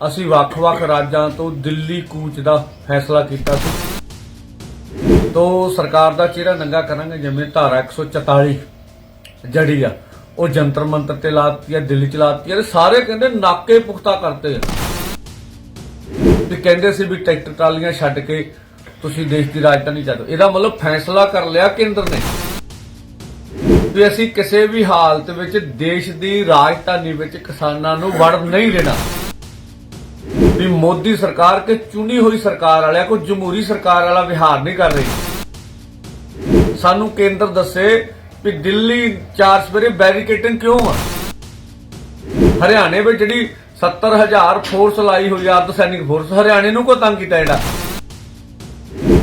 ਅਸੀਂ ਵੱਖ-ਵੱਖ ਰਾਜਾਂ ਤੋਂ ਦਿੱਲੀ ਕੂਚ ਦਾ ਫੈਸਲਾ ਕੀਤਾ ਸੀ। ਤੋਂ ਸਰਕਾਰ ਦਾ ਚਿਹਰਾ ਨੰਗਾ ਕਰਾਂਗੇ, ਜਿਵੇਂ ਧਾਰਾ 144 ਜੜੀ ਆ, ਉਹ ਜੰਤਰ ਮੰਤਰ ਤੇ ਲਾਤੀ ਆ, ਦਿੱਲੀ ਚ ਲਾਤੀ ਆ ਸਾਰੇ ਕਹਿੰਦੇ ਨਾਕੇ ਪੁਖਤਾ ਕਰਤੇ ਆ। ਵੀ ਕਹਿੰਦੇ ਸੀ ਵੀ ਟਰੈਕਟਰ ਟਰਾਲੀਆਂ ਛੱਡ ਕੇ ਤੁਸੀਂ ਦੇਸ਼ ਦੀ ਰਾਜਧਾਨੀ ਚੱਲੋ ਇਹਦਾ ਮਤਲਬ ਫੈਸਲਾ ਕਰ ਲਿਆ ਕੇਂਦਰ ਨੇ। ਵੀ ਅਸੀਂ ਕਿਸੇ ਵੀ ਹਾਲਤ ਵਿੱਚ ਦੇਸ਼ ਦੀ ਰਾਜਧਾਨੀ ਵਿੱਚ ਕਿਸਾਨਾਂ ਨੂੰ ਵੜ ਨਹੀਂ ਦੇਣਾ। ਵੀ ਮੋਦੀ ਸਰਕਾਰ ਕੇ ਚੁਣੀ ਹੋਈ ਸਰਕਾਰ ਵਾਲਿਆ ਕੋਈ ਜਮਹੂਰੀ ਸਰਕਾਰ ਵਾਲਾ ਵਿਹਾਰ ਨਹੀਂ ਕਰ ਰਹੀ। ਸਾਨੂੰ ਕੇਂਦਰ ਦੱਸੇ ਵੀ ਦਿੱਲੀ ਚਾਰ ਸਵੇਰੇ ਬੈਰੀਕੇਟਿੰਗ ਕਿਉਂ ਆ? ਹਰਿਆਣੇ ਵਿੱਚ ਜਿਹੜੀ 70000 ਫੋਰਸ ਲਾਈ ਹੋਈ ਆ ਅਰਧ ਸੈਨਿਕ ਫੋਰਸ ਹਰਿਆਣੇ ਨੂੰ ਕੋ ਤੰਗ ਕੀਤਾ ਜਿਹੜਾ?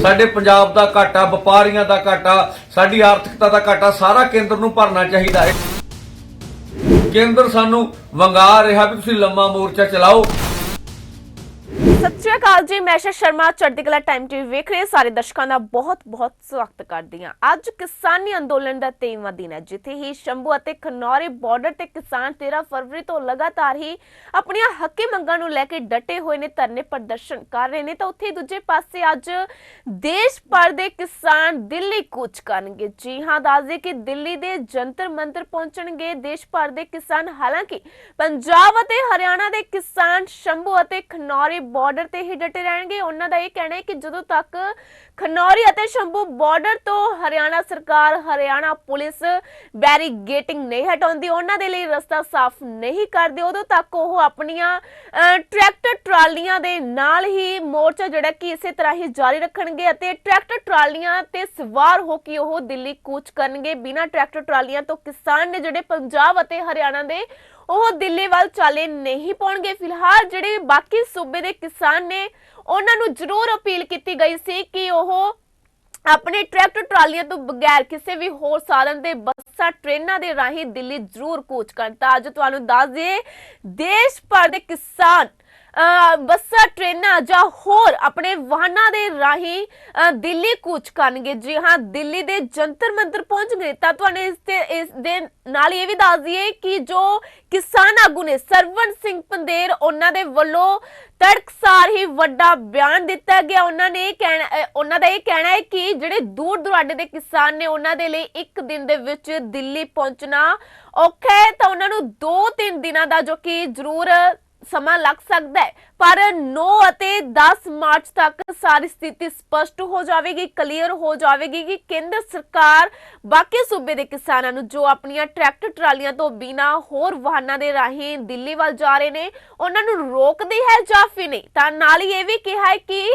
ਸਾਡੇ ਪੰਜਾਬ ਦਾ ਘਾਟਾ, ਵਪਾਰੀਆਂ ਦਾ ਘਾਟਾ, ਸਾਡੀ ਆਰਥਿਕਤਾ ਦਾ ਘਾਟਾ ਸਾਰਾ ਕੇਂਦਰ ਨੂੰ ਭਰਨਾ ਚਾਹੀਦਾ ਹੈ। ਕੇਂਦਰ ਸਾਨੂੰ ਵੰਗਾ ਰਿਹਾ ਵੀ ਤੁਸੀਂ ਲੰਮਾ ਮੋਰਚਾ ਚਲਾਓ। ਸਤਿ ਸ਼੍ਰੀ ਅਕਾਲ ਜੀ, ਮੈਂ ਸ਼ਾ ਸ਼ਰਮਾ, ਚੜ੍ਹਦੀ ਕਲਾ ਟਾਈਮ ਟੀਵੀ ਵੇਖ ਰਹੇ ਸਾਰੇ ਦਰਸ਼ਕਾਂ ਦਾ ਬਹੁਤ-ਬਹੁਤ ਸਵਾਗਤ ਕਰਦੀ ਹਾਂ। ਅੱਜ ਕਿਸਾਨੀ ਅੰਦੋਲਨ ਦਾ 23ਵਾਂ ਦਿਨ ਹੈ, ਜਿੱਥੇ ਹੀ ਸ਼ੰਭੂ ਅਤੇ ਖਨੌਰੀ ਬਾਰਡਰ ਤੇ ਕਿਸਾਨ 13 ਫਰਵਰੀ ਤੋਂ ਲਗਾਤਾਰ ਹੀ ਆਪਣੀਆਂ ਹੱਕੀ ਮੰਗਾਂ ਨੂੰ ਲੈ ਕੇ ਡਟੇ ਹੋਏ ਨੇ, ਧਰਨੇ ਪ੍ਰਦਰਸ਼ਨ ਕਰ ਰਹੇ ਨੇ। ਤਾਂ ਉੱਥੇ ਦੂਜੇ ਪਾਸੇ ਅੱਜ ਦੇਸ਼ ਭਰ ਦੇ ਕਿਸਾਨ ਦਿੱਲੀ ਕੂਚ ਕਰਨਗੇ। ਜੀ ਹਾਂ ਦੱਸਦੇ ਕਿ ਦਿੱਲੀ ਦੇ ਜੰਤਰ ਮੰਤਰ ਪਹੁੰਚਣਗੇ। ਦੇਸ਼ ਭਰ ਦੇ ਕਿਸਾਨ ਹਾਲਾਂਕਿ ਪੰਜਾਬ ਅਤੇ ਹਰਿਆਣਾ ਦੇ ਕਿਸਾਨ ਸ਼ੰਭੂ ਅਤੇ ਖਨੌਰੀ ਬਾਰਡਰ ਤੇ ਹੀ ਡਟੇ ਰਹਿਣਗੇ। ਉਹਨਾਂ ਦਾ ਇਹ ਕਹਿਣਾ ਹੈ ਕਿ ਜਦੋਂ ਤੱਕ ਖਨੌਰੀ ਅਤੇ ਸ਼ੰਭੂ ਬਾਰਡਰ ਤੋਂ ਹਰਿਆਣਾ ਸਰਕਾਰ, ਹਰਿਆਣਾ ਪੁਲਿਸ ਬੈਰੀਗੇਟਿੰਗ ਨਹੀਂ ਹਟਾਉਂਦੀ, ਉਹਨਾਂ ਦੇ ਲਈ ਰਸਤਾ ਸਾਫ਼ ਨਹੀਂ ਕਰਦੇ, ਉਦੋਂ ਤੱਕ ਉਹ ਆਪਣੀਆਂ ਟਰੈਕਟਰ ਟਰਾਲੀਆਂ ਦੇ ਨਾਲ ਹੀ ਮੋਰਚਾ ਜਿਹੜਾ ਕਿ ਇਸੇ ਤਰ੍ਹਾਂ ਹੀ ਜਾਰੀ ਰੱਖਣਗੇ ਅਤੇ ਟਰੈਕਟਰ ਟਰਾਲੀਆਂ ਤੇ ਸਵਾਰ ਹੋ ਕੇ ਉਹ ਦਿੱਲੀ ਕੂਚ ਕਰਨਗੇ। ਬਿਨਾਂ ਟਰੈਕਟਰ ਟਰਾਲੀਆਂ ਤੋਂ ਕਿਸਾਨ ਨੇ ਜਿਹੜੇ ਪੰਜਾਬ ਅਤੇ ਹਰਿਆਣਾ ਦੇ ਉਹ ਦਿੱਲੀ ਵੱਲ ਚਾਲੇ ਨਹੀਂ ਪਾਉਣਗੇ। ਫਿਲਹਾਲ ਜਿਹੜੇ ਬਾਕੀ ਸੂਬੇ ਦੇ ਕਿਸਾਨ ਨੇ, ਉਹਨਾਂ ਨੂੰ ਜ਼ਰੂਰ ਅਪੀਲ ਕੀਤੀ ਗਈ ਸੀ ਕਿ ਉਹ ਆਪਣੇ ਟਰੈਕਟਰ ਟਰਾਲੀਆਂ ਤੋਂ ਬਗੈਰ ਕਿਸੇ ਵੀ ਹੋਰ ਸਾਧਨ ਦੇ ਬੱਸਾਂ, ਟ੍ਰੇਨਾਂ ਦੇ ਰਾਹੀਂ ਦਿੱਲੀ ਜ਼ਰੂਰ ਕੂਚ ਕਰਨ। ਤਾਂ ਅੱਜ ਤੁਹਾਨੂੰ ਦੱਸ ਦਈਏ, ਦੇਸ਼ ਭਰ ਦੇ ਕਿਸਾਨ ਬੱਸਾਂ, ਟ੍ਰੇਨਾਂ ਜਾਂ ਹੋਰ ਆਪਣੇ ਵਾਹਨਾਂ ਦੇ ਰਾਹੀਂ ਦਿੱਲੀ ਕੂਚ ਕਰਨਗੇ। ਜੀ ਹਾਂ, ਦਿੱਲੀ ਦੇ ਜੰਤਰ ਮੰਤਰ ਪਹੁੰਚ ਗਏ। ਤਾਂ ਤੁਹਾਨੂੰ ਇਸ ਤੇ, ਇਸ ਦੇ ਨਾਲ ਇਹ ਵੀ ਦੱਸ ਦਈਏ ਕਿ ਜੋ ਕਿਸਾਨ ਆਗੂ ਨੇ ਸਰਵਣ ਸਿੰਘ ਪੰਦੇਰ, ਉਹਨਾਂ ਦੇ ਵੱਲੋਂ ਤੜਕਸਾਰ ਹੀ ਵੱਡਾ ਬਿਆਨ ਦਿੱਤਾ ਗਿਆ। ਉਹਨਾਂ ਨੇ ਇਹ ਕਹਿਣਾ ਉਹਨਾਂ ਦਾ ਇਹ ਕਹਿਣਾ ਹੈ ਕਿ ਜਿਹੜੇ ਦੂਰ ਦੁਰਾਡੇ ਦੇ ਕਿਸਾਨ ਨੇ, ਉਹਨਾਂ ਦੇ ਲਈ ਇੱਕ ਦਿਨ ਦੇ ਵਿੱਚ ਦਿੱਲੀ ਪਹੁੰਚਣਾ ਔਖਾ ਹੈ। ਤਾਂ ਉਹਨਾਂ ਨੂੰ 2-3 ਦਿਨਾਂ ਦਾ ਜੋ ਕਿ ਜ਼ਰੂਰ ਸਮਾਂ ਲੱਗ ਸਕਦਾ ਹੈ। ਪਰ 9 ਅਤੇ 10 ਮਾਰਚ ਤੱਕ ਸਾਰੀ ਸਥਿਤੀ ਸਪਸ਼ਟ ਹੋ ਜਾਵੇਗੀ, ਕਲੀਅਰ ਹੋ ਜਾਵੇਗੀ ਕਿ ਕੇਂਦਰ ਸਰਕਾਰ ਬਾਕੀ ਸੂਬੇ ਦੇ ਕਿਸਾਨਾਂ ਨੂੰ ਜੋ ਆਪਣੀਆਂ ਟਰੈਕਟਰ ਟਰਾਲੀਆਂ ਤੋਂ ਬਿਨਾ ਹੋਰ ਵਾਹਨਾਂ ਦੇ ਰਾਹੀਂ ਦਿੱਲੀ ਵੱਲ ਜਾ ਰਹੇ ਨੇ, ਉਹਨਾਂ ਨੂੰ ਰੋਕਦੀ ਹੈ ਜਾਂ ਫਿਰ ਨਹੀਂ? ਤਾਂ ਨਾਲ ਹੀ ਇਹ ਵੀ ਕਿਹਾ ਹੈ ਕਿ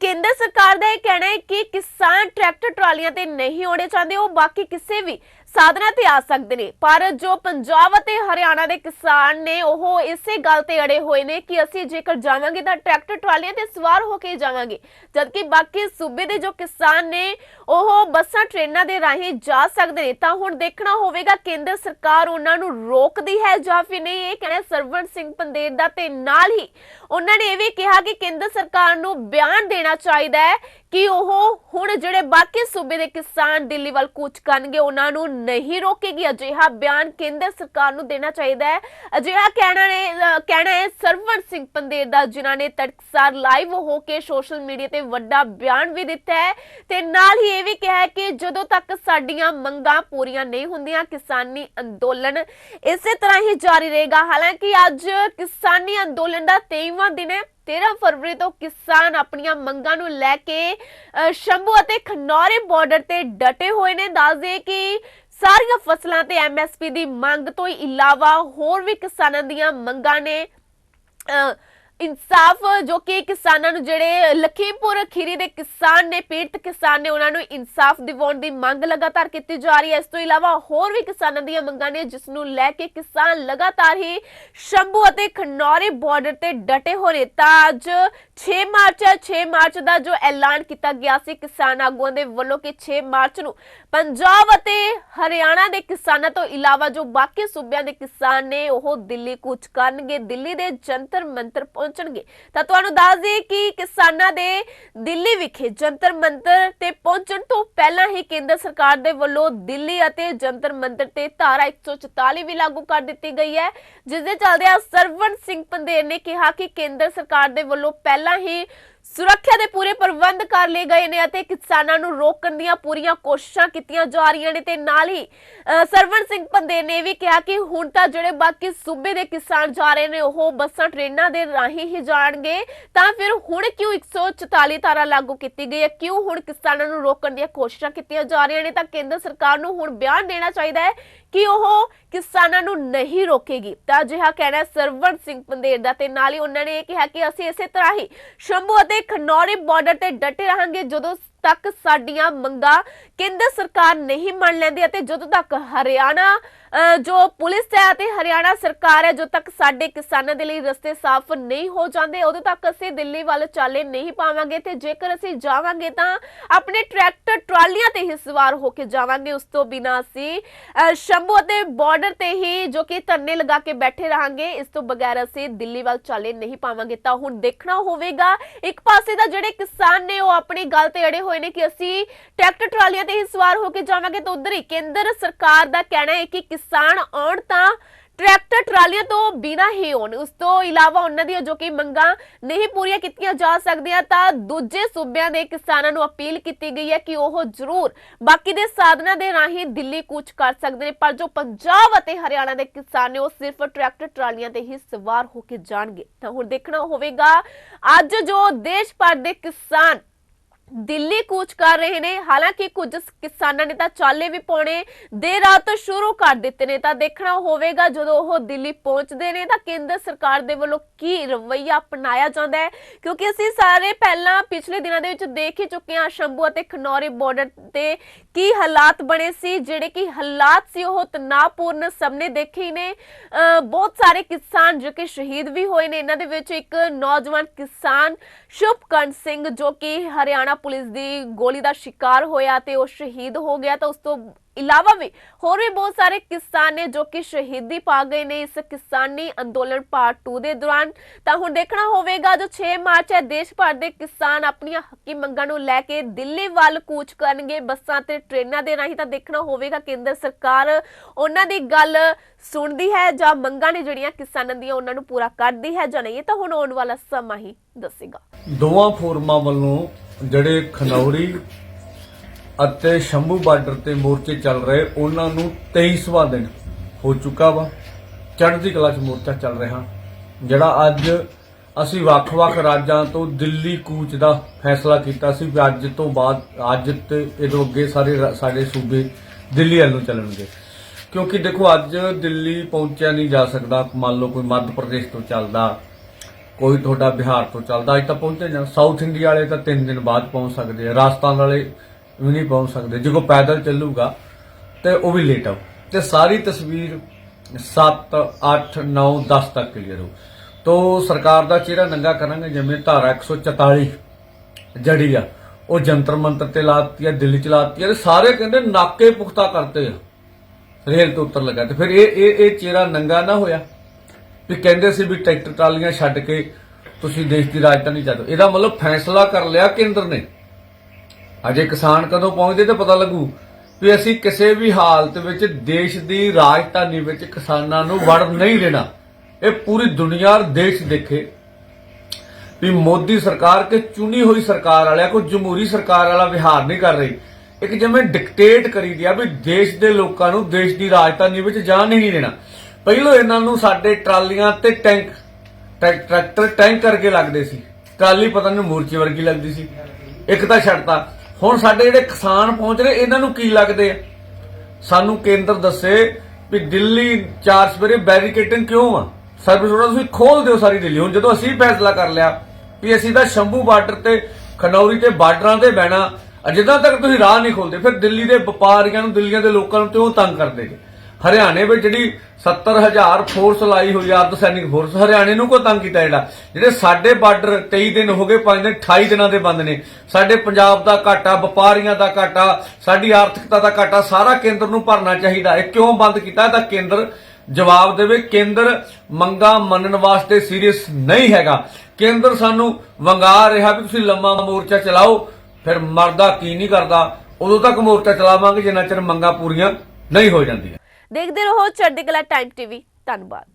ਕੇਂਦਰ ਸਰਕਾਰ ਦਾ ਇਹ ਕਹਿਣਾ ਹੈ ਕਿ ਕਿਸਾਨ ਟਰੈਕਟਰ ਟਰਾਲੀਆਂ ਤੇ ਨਹੀਂ ਆਉਣੇ ਚਾਹੁੰਦੇ, ਉਹ ਬਾਕੀ ਕਿਸੇ ਵੀ ਸਾਧਨਾਂ ਤੇ ਆ ਸਕਦੇ ਨੇ। ਪਰ ਜੋ ਪੰਜਾਬ ਅਤੇ ਹਰਿਆਣਾ ਦੇ ਕਿਸਾਨ ਨੇ, ਉਹ ਇਸੇ ਗੱਲ ਤੇ ਅੜੇ ਹੋਏ ਨੇ ਕਿ ਅਸੀਂ ਜੇਕਰ ਜਾਵਾਂਗੇ ਤਾਂ ਟਰੈਕਟਰ ਟਰਾਲੀਆਂ ਤੇ ਸਵਾਰ ਹੋ ਕੇ ਜਾਵਾਂਗੇ। ਜਦਕਿ ਬਾਕੀ ਸੂਬੇ ਦੇ ਜੋ ਕਿਸਾਨ ਨੇ, ਉਹ ਬੱਸਾਂ, ਟ੍ਰੇਨਾਂ ਦੇ ਰਾਹੀਂ ਜਾ ਸਕਦੇ ਨੇ। ਤਾਂ ਹੁਣ ਦੇਖਣਾ ਹੋਵੇਗਾ, ਕੇਂਦਰ ਸਰਕਾਰ ਉਹਨਾਂ ਨੂੰ ਰੋਕਦੀ ਹੈ ਜਾਂ ਫਿਰ ਨਹੀਂ। ਇਹ ਕਹਿਣਾ ਸਰਵਣ ਸਿੰਘ ਪੰਦੇਰ ਦਾ ਤੇ ਨਾਲ ਹੀ ਉਹਨਾਂ ਨੇ ਇਹ ਵੀ ਕਿਹਾ ਕਿ ਕੇਂਦਰ ਸਰਕਾਰ ਨੂੰ ਬਿਆਨ ਦੇਣਾ ਚਾਹੀਦਾ ਹੈ ਕਿ ਉਹ ਹੁਣ ਜਿਹੜੇ ਬਾਕੀ ਸੂਬੇ ਦੇ ਕਿਸਾਨ ਦਿੱਲੀ ਵੱਲ ਕੂਚ ਕਰਨਗੇ, ਉਹਨਾਂ ਨੂੰ ਨਹੀਂ ਰੋਕੇਗੀ। ਅਜਿਹਾ ਬਿਆਨ ਕੇਂਦਰ ਸਰਕਾਰ ਨੂੰ ਦੇਣਾ ਚਾਹੀਦਾ ਹੈ। ਅਜਿਹਾ ਕਹਿਣਾ ਨੇ ਕਹਿਣਾ ਹੈ, ਸਰਵਣ ਸਿੰਘ ਪੰਦੇਰ ਦਾ, ਜਿਨ੍ਹਾਂ ਨੇ ਤੜਕਸਾਰ ਲਾਈਵ ਹੋ ਕੇ ਸੋਸ਼ਲ ਮੀਡੀਆ ਤੇ ਵੱਡਾ ਬਿਆਨ ਵੀ ਦਿੱਤਾ ਹੈ। ਤੇ ਨਾਲ ਹੀ ਇਹ ਵੀ ਕਿਹਾ ਕਿ ਜਦੋਂ ਤੱਕ ਸਾਡੀਆਂ ਮੰਗਾਂ ਪੂਰੀਆਂ ਨਹੀਂ ਹੁੰਦੀਆਂ, ਕਿਸਾਨੀ ਅੰਦੋਲਨ ਇਸੇ ਤਰ੍ਹਾਂ ਹੀ ਜਾਰੀ ਰਹੇਗਾ। ਹਾਲਾਂਕਿ ਅੱਜ ਕਿਸਾਨੀ ਅੰਦੋਲਨ ਦਾ 23ਵਾਂ ਦਿਨ ਹੈ। 13 ਫਰਵਰੀ ਤੋਂ ਕਿਸਾਨ ਆਪਣੀਆਂ ਮੰਗਾਂ ਨੂੰ ਲੈ ਕੇ ਅਹ, ਸ਼ੰਭੂ ਅਤੇ ਖਨੌਰੇ ਬਾਰਡਰ ਤੇ ਡਟੇ ਹੋਏ ਨੇ। ਦੱਸਦੇ ਕਿ ਸਾਰੀਆਂ ਫਸਲਾਂ ਤੇ ਐਮਐਸਪੀ ਦੀ ਮੰਗ ਤੋਂ ਇਲਾਵਾ ਹੋਰ ਵੀ ਕਿਸਾਨਾਂ ਦੀਆਂ ਮੰਗਾਂ ਨੇ ਅਹ, ਇਨਸਾਫ ਜੋ ਕਿ ਕਿਸਾਨਾਂ ਨੂੰ ਜਿਹੜੇ ਲਖੀਮਪੁਰ ਖੀਰੀ ਦੇ ਕਿਸਾਨ ਨੇ, ਪੀੜਤ ਕਿਸਾਨ ਨੇ, ਉਹਨਾਂ ਨੂੰ ਇਨਸਾਫ ਦਿਵਾਉਣ ਦੀ ਮੰਗ ਲਗਾਤਾਰ ਕੀਤੀ ਜਾ ਰਹੀ ਹੈ। ਇਸ ਤੋਂ ਇਲਾਵਾ ਹੋਰ ਵੀ ਕਿਸਾਨਾਂ ਦੀਆਂ ਮੰਗਾਂ ਨੇ, ਜਿਸ ਨੂੰ ਲੈ ਕੇ ਕਿਸਾਨ ਲਗਾਤਾਰ ਹੀ ਸ਼ੰਭੂ ਅਤੇ ਖਨੌਰੀ ਬਾਰਡਰ ਤੇ ਡਟੇ ਹੋ ਰਹੇ। ਤਾਂ ਅੱਜ 6 ਮਾਰਚ ਹੈ 6 ਮਾਰਚ ਦਾ ਜੋ ਐਲਾਨ ਕੀਤਾ ਗਿਆ ਸੀ ਕਿਸਾਨ ਆਗੂਆਂ ਦੇ ਵੱਲੋਂ ਕਿ 6 ਮਾਰਚ ਨੂੰ ਪੰਜਾਬ ਅਤੇ ਹਰਿਆਣਾ ਦੇ ਕਿਸਾਨਾਂ ਤੋਂ ਇਲਾਵਾ ਜੋ ਬਾਕੀ ਸੂਬਿਆਂ ਦੇ ਕਿਸਾਨ ਨੇ, ਉਹ ਦਿੱਲੀ ਕੂਚ ਕਰਨਗੇ, ਦਿੱਲੀ ਦੇ ਜੰਤਰ ਮੰਤਰ ਪਹੁੰਚਣਗੇ। ਤਾਂ ਤੁਹਾਨੂੰ ਦੱਸ ਦਈਏ ਕਿ ਕਿਸਾਨਾਂ ਦੇ ਦਿੱਲੀ ਵਿਖੇ ਜੰਤਰ ਮੰਤਰ ਤੇ ਪਹੁੰਚਣ ਤੋਂ ਪਹਿਲਾਂ ਹੀ ਕੇਂਦਰ ਸਰਕਾਰ ਦੇ ਵੱਲੋਂ ਦਿੱਲੀ ਅਤੇ ਜੰਤਰ ਮੰਤਰ ਤੇ ਧਾਰਾ 144 ਵੀ ਲਾਗੂ ਕਰ ਦਿੱਤੀ ਗਈ ਹੈ, ਜਿਸ ਦੇ ਚੱਲਦਿਆਂ ਸਰਵਣ ਸਿੰਘ ਪੰਦੇਰ ਨੇ ਕਿਹਾ ਕਿ ਕੇਂਦਰ ਸਰਕਾਰ ਦੇ ਵੱਲੋਂ ਪਹਿਲਾਂ ਹੀ ਸੁਰੱਖਿਆ ਦੇ ਪੂਰੇ ਪ੍ਰਬੰਧ ਕਰ ਲਏ ਗਏ ਨੇ ਅਤੇ ਕਿਸਾਨਾਂ ਨੂੰ ਰੋਕਣ ਦੀਆਂ ਪੂਰੀਆਂ ਕੋਸ਼ਿਸ਼ਾਂ ਕੀਤੀਆਂ ਜਾ ਰਹੀਆਂ ਨੇ ਤੇ ਨਾਲ ਹੀ ਸਰਵਣ ਸਿੰਘ ਪੰਦੇ ਨੇ ਵੀ ਕਿਹਾ ਕਿ ਹੁਣ ਤਾਂ ਜਿਹੜੇ ਬਾਕੀ ਸੂਬੇ ਦੇ ਕਿਸਾਨ ਜਾ ਰਹੇ ਨੇ, ਉਹ ਬੱਸਾਂ, ਟ੍ਰੇਨਾਂ ਦੇ ਰਾਹੀਂ ਹੀ ਜਾਣਗੇ। ਤਾਂ ਫਿਰ ਹੁਣ ਕਿਉਂ 144 ਧਾਰਾ ਲਾਗੂ ਕੀਤੀ ਗਈ ਹੈ? ਕਿਉਂ ਹੁਣ ਕਿਸਾਨਾਂ ਨੂੰ ਰੋਕਣ ਦੀਆਂ ਕੋਸ਼ਿਸ਼ਾਂ ਕੀਤੀਆਂ ਜਾ ਰਹੀਆਂ ਨੇ? ਤਾਂ ਕੇਂਦਰ ਸਰਕਾਰ ਨੂੰ ਹੁਣ ਬਿਆਨ ਦੇਣਾ ਚਾਹੀਦਾ ਹੈ ਕਿ ਉਹ ਕਿਸਾਨਾਂ ਨੂੰ ਨਹੀਂ ਰੋਕੇਗੀ। ਤਾਂ ਅਜਿਹਾ ਕਹਿਣਾ ਸਰਵਣ ਸਿੰਘ ਪੰਦੇਰ ਦਾ ਤੇ ਨਾਲ ਹੀ ਉਹਨਾਂ ਨੇ ਇਹ ਕਿਹਾ ਕਿ ਅਸੀਂ ਇਸੇ ਤਰ੍ਹਾਂ ਹੀ ਸ਼ੰਭੂ ਅਤੇ ਖਨੌਰੀ ਬਾਰਡਰ ਤੇ ਡਟੇ ਰਹਾਂਗੇ ਜਦੋਂ ਤੱਕ ਸਾਡੀਆਂ ਮੰਗਾਂ ਕੇਂਦਰ ਸਰਕਾਰ ਨਹੀਂ ਮੰਨ ਲੈਂਦੀ ਅਤੇ ਜਦੋਂ ਤੱਕ ਹਰਿਆਣਾ ਜੋ ਪੁਲਿਸ ਹੈ ਅਤੇ ਹਰਿਆਣਾ ਸਰਕਾਰ ਹੈ ਜਦੋਂ ਤੱਕ ਸਾਡੇ ਕਿਸਾਨਾਂ ਦੇ ਲਈ ਰਸਤੇ ਸਾਫ਼ ਨਹੀਂ ਹੋ ਜਾਂਦੇ ਉਦੋਂ ਤੱਕ ਅਸੀਂ ਦਿੱਲੀ ਵੱਲ ਚਾਲੇ ਨਹੀਂ ਪਾਵਾਂਗੇ ਤੇ ਜੇਕਰ ਅਸੀਂ ਜਾਵਾਂਗੇ ਤਾਂ ਆਪਣੇ ਟਰੈਕਟਰ ਟਰਾਲੀਆਂ ਤੇ ਹੀ ਸਵਾਰ ਹੋ ਕੇ ਜਾਵਾਂਗੇ। ਉਸ ਤੋਂ ਬਿਨਾਂ ਅਸੀਂ ਅ, ਸ਼ੰਭੂ ਅਤੇ ਬਾਰਡਰ ਤੇ ਹੀ ਜੋ ਕਿ ਧਰਨੇ ਲਗਾ ਕੇ ਬੈਠੇ ਰਹਾਂਗੇ ਇਸ ਤੋਂ ਬਗੈਰ ਅਸੀਂ ਦਿੱਲੀ ਵੱਲ ਚਾਲੇ ਨਹੀਂ ਪਾਵਾਂਗੇ। ਤਾਂ ਹੁਣ ਦੇਖਣਾ ਹੋਵੇਗਾ ਇੱਕ ਪਾਸੇ ਦਾ ਜਿਹੜੇ ਕਿਸਾਨ ਨੇ ਉਹ ਆਪਣੀ ਗੱਲ ਤੇ ਅੜੇ ਹੋਏ ਨੇ ਕਿ ਅਸੀਂ ਟਰੈਕਟਰ ਟਰਾਲੀਆਂ ਤੇ ਹੀ ਸਵਾਰ ਹੋ ਕੇ ਜਾਵਾਂਗੇ ਤਾਂ ਉਧਰ ਹੀ ਕੇਂਦਰ ਸਰਕਾਰ ਦਾ ਕਹਿਣਾ ਹੈ ਕਿ ਕਿਸਾਨ ਆਉਣ ਤਾਂ ਟਰੈਕਟਰ ਟਰਾਲੀਆਂ ਤੋਂ ਬਿਨਾਂ ਹੀ ਹੋਣ ਉਸ ਤੋਂ ਇਲਾਵਾ ਉਹਨਾਂ ਦੀਆਂ ਜੋ ਕਿ ਮੰਗਾਂ ਨਹੀਂ ਪੂਰੀਆਂ ਕੀਤੀਆਂ ਜਾ ਸਕਦੀਆਂ ਤਾਂ ਦੂਜੇ ਸੂਬਿਆਂ ਦੇ ਕਿਸਾਨਾਂ ਨੂੰ ਅਪੀਲ ਕੀਤੀ ਗਈ ਹੈ ਕਿ ਉਹ ਜ਼ਰੂਰ ਬਾਕੀ ਦੇ ਸਾਧਨਾਂ ਦੇ ਰਾਹੀਂ ਦਿੱਲੀ ਕੂਚ ਕਰ ਸਕਦੇ ਨੇ। ਪਰ ਜੋ ਪੰਜਾਬ ਅਤੇ ਹਰਿਆਣਾ ਦੇ ਕਿਸਾਨ ਨੇ, ਉਹ ਸਿਰਫ ਟਰੈਕਟਰ ਟਰਾਲੀਆਂ ਤੇ ਹੀ ਸਵਾਰ ਹੋ ਕੇ ਜਾਣਗੇ। ਤਾਂ ਹੁਣ ਦੇਖਣਾ ਹੋਵੇਗਾ, ਅੱਜ ਜੋ ਦੇਸ਼ ਭਰ ਦੇ ਕਿਸਾਨ ਦਿੱਲੀ ਕੂਚ ਕਰ ਰਹੇ ਨੇ। ਹਾਲਾਂਕਿ ਕੁਝ ਕਿਸਾਨਾਂ ਨੇ ਤਾਂ ਚਾਲੇ ਵੀ ਪਾਉਣੇ, ਦੇਰ ਰਾਤ ਸ਼ੁਰੂ ਕਰ ਦਿੱਤੇ ਨੇ। ਤਾਂ ਦੇਖਣਾ ਹੋਵੇਗਾ ਜਦੋਂ ਉਹ ਦਿੱਲੀ ਪਹੁੰਚਦੇ ਨੇ, ਤਾਂ ਕੇਂਦਰ ਸਰਕਾਰ ਦੇ ਵੱਲੋਂ ਕੀ ਰਵੱਈਆ ਅਪਣਾਇਆ ਜਾਂਦਾ ਹੈ? ਕਿਉਂਕਿ ਅਸੀਂ ਸਾਰੇ ਪਹਿਲਾਂ ਪਿਛਲੇ ਦਿਨਾਂ ਦੇ ਵਿੱਚ ਦੇਖ ਹੀ ਚੁੱਕੇ ਹਾਂ, ਸ਼ੰਭੂ ਅਤੇ ਖਨੌਰੀ ਬਾਰਡਰ ਤੇ ਕੀ ਹਾਲਾਤ ਬਣੇ ਸੀ, ਜਿਹੜੇ ਕਿ ਹਾਲਾਤ ਸੀ ਉਹ ਤਣਾਅਪੂਰਨ, ਸਭ ਨੇ ਦੇਖੇ ਹੀ ਨੇ। ਅਹ ਬਹੁਤ ਸਾਰੇ ਕਿਸਾਨ ਜੋ ਕਿ ਸ਼ਹੀਦ ਵੀ ਹੋਏ ਨੇ। ਇਹਨਾਂ ਦੇ ਵਿੱਚ ਇੱਕ ਨੌਜਵਾਨ ਕਿਸਾਨ ਸ਼ੁਭਕਰਨ ਸਿੰਘ ਜੋ ਕਿ ਹਰਿਆਣਾ ਪੁਲਿਸ ਦੀ ਗੋਲੀ ਦਾ ਸ਼ਿਕਾਰ ਹੋਇਆ ਤੇ ਉਹ ਸ਼ਹੀਦ ਹੋ ਗਿਆ ਤਾਂ ਉਸ ਤੋਂ ਇਲਾਵਾ ਵੀ ਹੋਰ ਵੀ ਬਹੁਤ ਸਾਰੇ ਕਿਸਾਨ ਨੇ ਜੋ ਕਿ ਸ਼ਹੀਦੀ ਪਾ ਗਏ ਨੇ ਇਸ ਕਿਸਾਨੀ ਅੰਦੋਲਨ ਪਾਰਟ 2 ਦੇ ਦੌਰਾਨ। ਤਾਂ ਹੁਣ ਦੇਖਣਾ ਹੋਵੇਗਾ, ਜੋ 6 ਮਾਰਚ ਹੈ, ਦੇਸ਼ ਭਰ ਦੇ ਕਿਸਾਨ ਆਪਣੀਆਂ ਹੱਕੀ ਮੰਗਾਂ ਨੂੰ ਲੈ ਕੇ ਦਿੱਲੀ ਵੱਲ ਕੂਚ ਕਰਨਗੇ। ਬੱਸਾਂ ਤੇ ਟ੍ਰੇਨਾਂ ਦੇ ਰਾਹੀਂ ਤਾਂ ਦੇਖਣਾ ਹੋਵੇਗਾ, ਕੇਂਦਰ ਸਰਕਾਰ ਉਹਨਾਂ ਦੀ ਗੱਲ ਸੁਣਦੀ ਹੈ ਜਾਂ ਮੰਗਾਂ ਨੇ ਜਿਹੜੀਆਂ ਕਿਸਾਨਾਂ ਦੀਆਂ ਉਹਨਾਂ ਨੂੰ ਪੂਰਾ ਕਰਦੀ ਹੈ ਜਾਂ ਨਹੀਂ। ਇਹ ਤਾਂ ਹੁਣ ਆਉਣ ਵਾਲਾ ਸਮਾਂ ਹੀ ਦੱਸੇਗਾ। ਦੋਵਾਂ ਫੋਰਮਾਂ ਵੱਲੋਂ ਜਿਹੜੇ ਖਨੌਰੀ ਅਤੇ ਸ਼ੰਭੂ ਬਾਰਡਰ ਤੇ ਮੋਰਚੇ ਚੱਲ ਰਹੇ, ਉਹਨਾਂ ਨੂੰ 23ਵਾਂ ਦਿਨ ਹੋ ਚੁੱਕਾ ਵਾ। ਚੜ੍ਹਦੀ ਕਲਾ 'ਚ ਮੋਰਚਾ ਚੱਲ ਰਿਹਾ। ਜਿਹੜਾ ਅੱਜ ਅਸੀਂ ਵੱਖ-ਵੱਖ ਰਾਜਾਂ ਤੋਂ ਦਿੱਲੀ ਕੂਚ ਦਾ ਫੈਸਲਾ ਕੀਤਾ ਸੀ ਵੀ ਅੱਜ ਤੋਂ ਬਾਅਦ, ਅੱਜ ਤੇ ਇਹਦੋਂ ਅੱਗੇ ਸਾਰੇ ਸਾਡੇ ਸੂਬੇ ਦਿੱਲੀ ਵੱਲ ਨੂੰ ਚੱਲਣਗੇ। ਕਿਉਂਕਿ ਦੇਖੋ, ਅੱਜ ਦਿੱਲੀ ਪਹੁੰਚਿਆ ਨਹੀਂ ਜਾ ਸਕਦਾ। ਮੰਨ ਲਓ ਕੋਈ ਮੱਧ ਪ੍ਰਦੇਸ਼ ਤੋਂ ਚੱਲਦਾ, ਕੋਈ ਤੁਹਾਡਾ ਬਿਹਾਰ ਤੋਂ ਚੱਲਦਾ ਅੱਜ ਤਾਂ ਪਹੁੰਚੇ ਨਾ। ਸਾਊਥ ਇੰਡੀਆ ਵਾਲੇ ਤਾਂ 3 ਦਿਨ ਬਾਅਦ ਪਹੁੰਚ ਸਕਦੇ ਆ। ਰਾਜਸਥਾਨ ਵਾਲੇ ਵੀ ਨਹੀਂ ਪਹੁੰਚ ਸਕਦੇ। ਜੇ ਕੋਈ ਪੈਦਲ ਚੱਲੂਗਾ ਤੇ ਉਹ ਵੀ ਲੇਟ ਆਉ ਤੇ ਸਾਰੀ ਤਸਵੀਰ 7 8 9 10 ਤੱਕ ਕਲੀਅਰ ਹੋ ਤੋ ਸਰਕਾਰ ਦਾ ਚਿਹਰਾ ਨੰਗਾ ਕਰਾਂਗੇ, ਜਿਵੇਂ ਧਾਰਾ 144 ਜੜੀ ਆ, ਉਹ ਜੰਤਰ ਮੰਤਰ ਤੇ ਲਾਤੀ ਆ, ਦਿੱਲੀ ਚ ਲਾਤੀ ਆ, ਤੇ ਸਾਰੇ ਕਹਿੰਦੇ ਨਾਕੇ ਪੁਖਤਾ ਕਰਤੇ ਆ। ਰੇਲ ਤੋਂ ਉੱਤਰ ਲੱਗਾ। ਤੇ ਫਿਰ ਇਹ ਇਹ ਇਹ ਚਿਹਰਾ ਨੰਗਾ ਨਾ ਹੋਇਆ ਵੀ ਕਹਿੰਦੇ ਸੀ ਵੀ ਟਰੈਕਟਰ ਟਰਾਲੀਆਂ ਛੱਡ ਕੇ ਤੁਸੀਂ ਦੇਸ਼ ਦੀ ਰਾਜਧਾਨੀ ਚਾਹੋ ਇਹਦਾ ਮਤਲਬ ਫੈਸਲਾ ਕਰ ਲਿਆ ਕੇਂਦਰ ਨੇ। ਅਜੇ ਕਿਸਾਨ ਕਦੋਂ ਪਹੁੰਚਦੇ ਤੇ ਪਤਾ ਲੱਗੂ ਵੀ ਅਸੀਂ ਕਿਸੇ ਵੀ ਹਾਲਤ ਵਿੱਚ ਦੇਸ਼ ਦੀ ਰਾਜਧਾਨੀ ਵਿੱਚ ਕਿਸਾਨਾਂ ਨੂੰ ਵੜ ਨਹੀਂ ਦੇਣਾ। ਇਹ ਪੂਰੀ ਦੁਨੀਆ ਦੇਸ਼ ਦੇਖੇ। ਵੀ ਮੋਦੀ ਸਰਕਾਰ ਕੇ ਚੁਣੀ ਹੋਈ ਸਰਕਾਰ ਵਾਲਿਆ ਕੋਈ ਜਮਹੂਰੀ ਸਰਕਾਰ ਵਾਲਾ ਵਿਹਾਰ ਨਹੀਂ ਕਰ ਰਹੀ। ਇੱਕ ਜਿਵੇਂ ਡਿਕਟੇਟ ਕਰੀ ਦਿਆ ਵੀ ਦੇਸ਼ ਦੇ ਲੋਕਾਂ ਨੂੰ ਦੇਸ਼ ਦੀ ਰਾਜਧਾਨੀ ਵਿੱਚ ਜਾਣ ਨਹੀਂ ਦੇਣਾ। ਪਹਿਲੋਂ ਇਹਨਾਂ ਨੂੰ ਸਾਡੇ ਟਰਾਲੀਆਂ ਤੇ ਟੈਂਕ ਟਰੈਕ- ਟਰੈਕਟਰ ਟੈਂਕ ਕਰਕੇ ਲੱਗਦੇ ਸੀ। ਟਰਾਲੀ ਪਤਾ ਨਹੀਂ ਮੂਰਚੇ ਵਰਗੀ ਲੱਗਦੀ ਸੀ। ਇੱਕ ਤਾਂ ਛੱਡਤਾ ਹੁਣ ਸਾਡੇ ਜਿਹੜੇ ਕਿਸਾਨ ਪਹੁੰਚ ਰਹੇ, ਇਹਨਾਂ ਨੂੰ ਕੀ ਲੱਗਦੇ ਆ? ਸਾਨੂੰ ਕੇਂਦਰ ਦੱਸੇ ਵੀ ਦਿੱਲੀ ਚਾਰ ਸਵੇਰੇ ਬੈਰੀਕੇਟਿੰਗ ਕਿਉਂ ਆ? ਸਰਵਿਸ ਰੋਡ ਤੁਸੀਂ ਖੋਲ ਦਿਓ ਸਾਰੀ ਦਿੱਲੀ। ਹੁਣ ਜਦੋਂ ਅਸੀਂ ਫੈਸਲਾ ਕਰ ਲਿਆ ਵੀ ਅਸੀਂ ਤਾਂ ਸ਼ੰਭੂ ਬਾਰਡਰ ਤੇ, ਖਨੌਰੀ ਤੇ ਬਾਰਡਰਾਂ ਤੇ ਬਹਿਣਾ ਜਿੱਦਾਂ ਤੱਕ ਤੁਸੀਂ ਰਾਹ ਨਹੀਂ ਖੋਲਦੇ। ਫਿਰ ਦਿੱਲੀ ਦੇ ਵਪਾਰੀਆਂ ਨੂੰ, ਦਿੱਲੀਆਂ ਦੇ ਲੋਕਾਂ ਨੂੰ ਤੇ ਉਹ ਤੰਗ ਕਰਦੇ ਨੇ ਹਰਿਆਣੇ ਵਿੱਚ ਜਿਹੜੀ 70000 ਫੋਰਸ ਲਾਈ ਹੋਈ ਆ ਅਰਧ ਸੈਨਿਕ ਫੋਰਸ ਹਰਿਆਣੇ ਨੂੰ ਕੋ ਤੰਗ ਕੀਤਾ ਜਿਹੜਾ? ਜਿਹੜੇ ਸਾਡੇ ਬਾਰਡਰ 23 ਦਿਨ ਹੋ ਗਏ 5 ਦਿਨ 28 ਦਿਨਾਂ ਦੇ ਬੰਦ ਨੇ। ਸਾਡੇ ਪੰਜਾਬ ਦਾ ਘਾਟਾ, ਵਪਾਰੀਆਂ ਦਾ ਘਾਟਾ, ਸਾਡੀ ਆਰਥਿਕਤਾ ਦਾ ਘਾਟਾ, ਸਾਰਾ ਕੇਂਦਰ ਨੂੰ ਭਰਨਾ ਚਾਹੀਦਾ। ਇਹ ਕਿਉਂ ਬੰਦ ਕੀਤਾ? ਇਹ ਤਾਂ ਕੇਂਦਰ ਜਵਾਬ ਦੇਵੇ, ਕੇਂਦਰ ਮੰਗਾ ਮੰਨਣ ਵਾਸਤੇ ਸੀਰੀਅਸ ਨਹੀਂ ਹੈਗਾ। ਕੇਂਦਰ ਸਾਨੂੰ ਵੰਗਾ ਰਿਹਾ ਵੀ ਤੁਸੀਂ ਲੰਮਾ ਮੋਰਚਾ ਚਲਾਓ, ਫਿਰ ਮਰਦਾ ਕੀ ਨਹੀਂ ਕਰਦਾ? ਉਦੋਂ ਤੱਕ ਮੋਰਚਾ ਚਲਾਵਾਂਗੇ, ਜਿੰਨਾ ਚਿਰ ਮੰਗਾ ਪੂਰੀਆਂ ਨਹੀਂ ਹੋ ਜਾਂਦੀਆਂ। ਦੇਖਦੇ ਰਹੋ ਚੜ੍ਹਦੀ ਕਲਾ ਟਾਈਮ ਟੀਵੀ। ਧੰਨਵਾਦ।